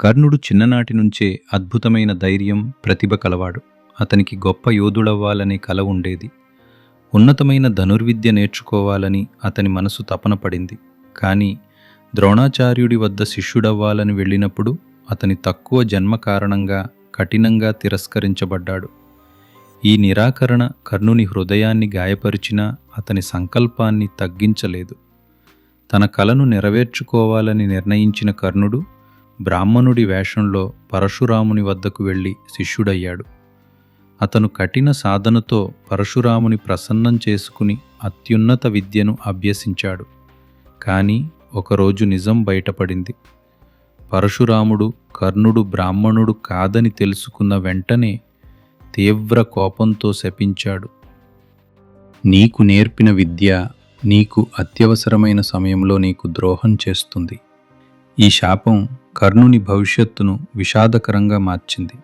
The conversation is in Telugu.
కర్ణుడు చిన్ననాటి నుంచే అద్భుతమైన ధైర్యం ప్రతిభ కలవాడు. అతనికి గొప్ప యోధుడవ్వాలనే కల ఉండేది. ఉన్నతమైన ధనుర్విద్య నేర్చుకోవాలని అతని మనసు తపన పడింది. కానీ ద్రోణాచార్యుడి వద్ద శిష్యుడవ్వాలని వెళ్ళినప్పుడు అతని తక్కువ జన్మ కారణంగా కఠినంగా తిరస్కరించబడ్డాడు. ఈ నిరాకరణ కర్ణుని హృదయాన్ని గాయపరిచినా అతని సంకల్పాన్ని తగ్గించలేదు. తన కలను నెరవేర్చుకోవాలని నిర్ణయించిన కర్ణుడు బ్రాహ్మణుడి వేషంలో పరశురాముని వద్దకు వెళ్ళి శిష్యుడయ్యాడు. అతను కఠిన సాధనతో పరశురాముని ప్రసన్నం చేసుకుని అత్యున్నత విద్యను అభ్యసించాడు. కానీ ఒకరోజు నిజం బయటపడింది. పరశురాముడు కర్ణుడు బ్రాహ్మణుడు కాదని తెలుసుకున్న వెంటనే తీవ్ర కోపంతో శపించాడు. నీకు నేర్పిన విద్య నీకు అత్యవసరమైన సమయంలో నీకు ద్రోహం చేస్తుంది. ఈ శాపం కర్ణుని భవిష్యత్తును విషాదకరంగా మార్చింది.